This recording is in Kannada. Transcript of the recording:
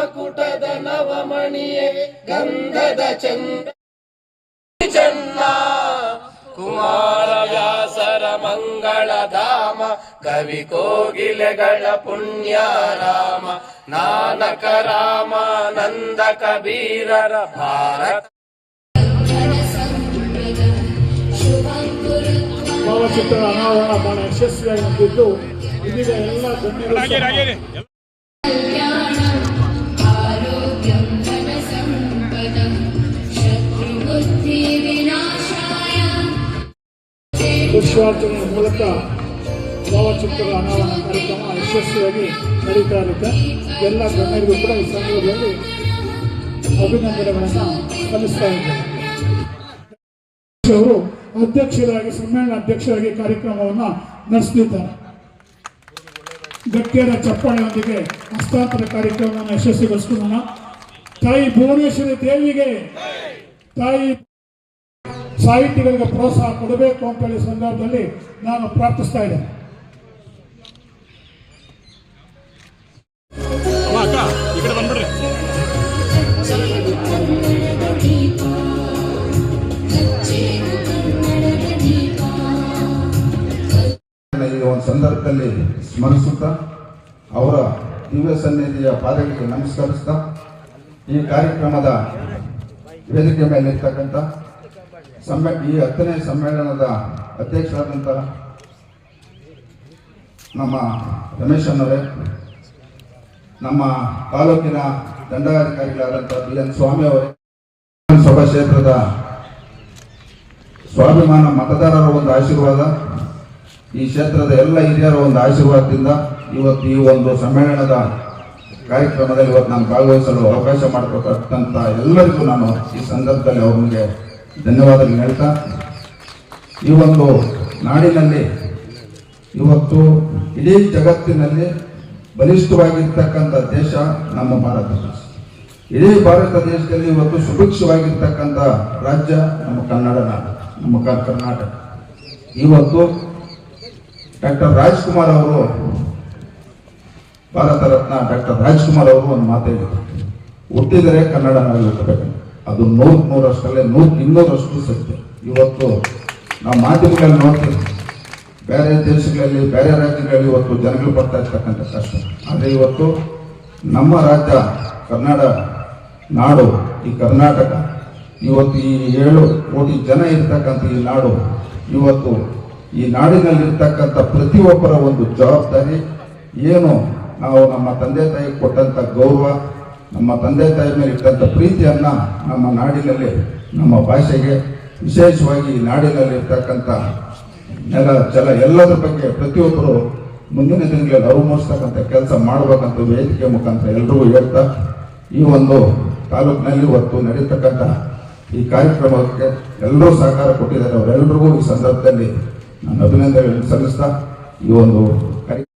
ಮಕುಟದ ನವಮಣಿಯೇ ಗಂಧದ ಚಂದ ಚೆನ್ನ ಕುಮಾರ ವ್ಯಾಸರ ಮಂಗಳಧಾಮ ಕವಿ ಕೋಗಿಲೆಗಳ ಪುಣ್ಯ ರಾಮ ನಾನಕ ರಾಮ ನಂದ ಕಬೀರರ ಭಾರತ. ಭಾವಚಿತ್ರ ಅನಾವರಣ ಬಹಳ ಯಶಸ್ವಿಯಾಗಿ ಇದೀಗ ಎಲ್ಲ ಗಣ್ಯರು ಪುಷ್ಪಾರ್ಚನೆಯ ಮೂಲಕ ಭಾವಚಿತ್ರದ ಅನಾವರಣ ಕಾರ್ಯಕ್ರಮ ಯಶಸ್ವಿಯಾಗಿ ನಡೀತಾ ಇರುತ್ತೆ. ಎಲ್ಲ ಗಣ್ಯರಿಗೂ ಕೂಡ ಈ ಸಂದರ್ಭದಲ್ಲಿ ಅಭಿನಂದನೆಗಳನ್ನು ಸಲ್ಲಿಸ್ತಾ ಇದ್ದಾರೆ ಅವರು ಅಧ್ಯಕ್ಷರಾಗಿ, ಸಮ್ಮೇಳನ ಅಧ್ಯಕ್ಷರಾಗಿ ಕಾರ್ಯಕ್ರಮವನ್ನು ನಡೆಸಲಿದ್ದಾರೆ ಗಟ್ಟಿಯರ ಚಪ್ಪಾಳೆಯೊಂದಿಗೆ ಹಸ್ತಾಂತರ ಕಾರ್ಯಕ್ರಮವನ್ನು ಯಶಸ್ವಿಗೊಳಿಸ್ಕೊಳ್ಳೋಣ ತಾಯಿ ಭುವನೇಶ್ವರಿ ದೇವಿಗೆ, ತಾಯಿ ಸಾಹಿತಿಗಳಿಗೆ ಪ್ರೋತ್ಸಾಹ ಕೊಡಬೇಕು ಅಂತ ಹೇಳಿ ಸಂದರ್ಭದಲ್ಲಿ ನಾನು ಪ್ರಾರ್ಥಿಸ್ತಾ ಇದ್ದೇನೆ. ಒಂದು ಸಂದರ್ಭದಲ್ಲಿ ಸ್ಮರಿಸುತ್ತಾ ಅವರ ದಿವ್ಯ ಸನ್ನಿಧಿಯ ಪಾದಗಳಿಗೆ ನಮಸ್ಕರಿಸ್ತಾ ಈ ಕಾರ್ಯಕ್ರಮದ ವೇದಿಕೆ ಮೇಲೆ ಇರ್ತಕ್ಕಂಥ ಸಮ್ಮೆ ಈ ಹತ್ತನೇ ಸಮ್ಮೇಳನದ ಅಧ್ಯಕ್ಷರಾದಂತಹ ನಮ್ಮ ರಮೇಶ್ ಅನ್ನವರೇ ನಮ್ಮ ತಾಲೂಕಿನ ದಂಡಾಧಿಕಾರಿಗಳಾದಂಥ ಬಿ ಎನ್ ಸ್ವಾಮಿ ಅವರೇ ಸಭಾ ಕ್ಷೇತ್ರದ ಸ್ವಾಭಿಮಾನ ಮತದಾರರ ಒಂದು ಆಶೀರ್ವಾದ, ಈ ಕ್ಷೇತ್ರದ ಎಲ್ಲ ಹಿರಿಯರ ಒಂದು ಆಶೀರ್ವಾದದಿಂದ ಇವತ್ತು ಈ ಒಂದು ಸಮ್ಮೇಳನದ ಕಾರ್ಯಕ್ರಮದಲ್ಲಿ ಇವತ್ತು ನಾನು ಭಾಗವಹಿಸಲು ಅವಕಾಶ ಮಾಡಿಕೊಟ್ಟಂತ ಎಲ್ಲರಿಗೂ ನಾನು ಈ ಸಂದರ್ಭದಲ್ಲಿ ಅವರಿಗೆ ಧನ್ಯವಾದಗಳು ಹೇಳ್ತಾ, ಈ ಒಂದು ನಾಡಿನಲ್ಲಿ ಇವತ್ತು ಇಡೀ ಜಗತ್ತಿನಲ್ಲಿ ಬಲಿಷ್ಠವಾಗಿರ್ತಕ್ಕಂಥ ದೇಶ ನಮ್ಮ ಭಾರತ. ಇಡೀ ಭಾರತ ದೇಶದಲ್ಲಿ ಇವತ್ತು ಸುಭಿಕ್ಷವಾಗಿರ್ತಕ್ಕಂಥ ರಾಜ್ಯ ನಮ್ಮ ಕನ್ನಡ ನಾಡು, ನಮ್ಮ ಕರ್ನಾಟಕ. ಇವತ್ತು ಡಾಕ್ಟರ್ ರಾಜ್ಕುಮಾರ್ ಅವರು, ಭಾರತ ರತ್ನ ಡಾಕ್ಟರ್ ರಾಜ್ಕುಮಾರ್ ಅವರು ಒಂದು ಮಾತೇ ಹೇಳಿದ್ರು. ಹುಟ್ಟಿದರೆ ಕನ್ನಡ ನಾಡು ಹುಟ್ಟಬೇಕು ಅದು ನೂರಕ್ಕೆ ನೂರಷ್ಟಲ್ಲೇ ನೂರ ಇನ್ನೂರಷ್ಟು ಸತ್ಯ. ಇವತ್ತು ನಾವು ಮಾಧ್ಯಮಗಳಲ್ಲಿ ನೋಡ್ತೀವಿ. ಬೇರೆ ದೇಶಗಳಲ್ಲಿ, ಬೇರೆ ರಾಜ್ಯಗಳಲ್ಲಿ ಇವತ್ತು ಜನಗಳು ಬರ್ತಾ ಇರ್ತಕ್ಕಂಥ ಕಷ್ಟ. ಆದರೆ ಇವತ್ತು ನಮ್ಮ ರಾಜ್ಯ ಕನ್ನಡ ನಾಡು, ಈ ಕರ್ನಾಟಕ, ಇವತ್ತು ಈ ಏಳು ಕೋಟಿ ಜನ ಇರ್ತಕ್ಕಂಥ ಈ ನಾಡು, ಇವತ್ತು ಈ ನಾಡಿನಲ್ಲಿರ್ತಕ್ಕಂಥ ಪ್ರತಿಯೊಬ್ಬರ ಒಂದು ಜವಾಬ್ದಾರಿ ಏನು? ನಾವು ನಮ್ಮ ತಂದೆ ತಾಯಿ ಕೊಟ್ಟಂಥ ಗೌರವ ನಮ್ಮ ತಂದೆ ತಾಯಿ ಮೇಲೆ ಇಟ್ಟಂಥ ಪ್ರೀತಿಯನ್ನ ನಮ್ಮ ನಾಡಿನಲ್ಲಿ, ನಮ್ಮ ಭಾಷೆಗೆ, ವಿಶೇಷವಾಗಿ ನಾಡಿನಲ್ಲಿ ಇರ್ತಕ್ಕಂಥ ನೆಲ, ಜಲ ಎಲ್ಲದರ ಬಗ್ಗೆ ಪ್ರತಿಯೊಬ್ಬರು ಮುಂದಿನ ದಿನಗಳಲ್ಲಿ ಅರಿವು ಮೂಡಿಸ್ತಕ್ಕಂಥ ಕೆಲಸ ಮಾಡಬೇಕಂತ ವೇದಿಕೆ ಮುಖಾಂತರ ಎಲ್ಲರಿಗೂ ಹೇಳ್ತಾ, ಈ ಒಂದು ತಾಲೂಕಿನಲ್ಲಿ ಇವತ್ತು ನಡೀತಕ್ಕಂಥ ಈ ಕಾರ್ಯಕ್ರಮಕ್ಕೆ ಎಲ್ಲರೂ ಸಹಕಾರ ಕೊಟ್ಟಿದ್ದಾರೆ. ಅವರೆಲ್ಲರಿಗೂ ಈ ಸಂದರ್ಭದಲ್ಲಿ ನಾನು ಅಭಿನಂದನೆ ಸಲ್ಲಿಸ್ತಾ, ಈ ಒಂದು ಕಾರ್ಯ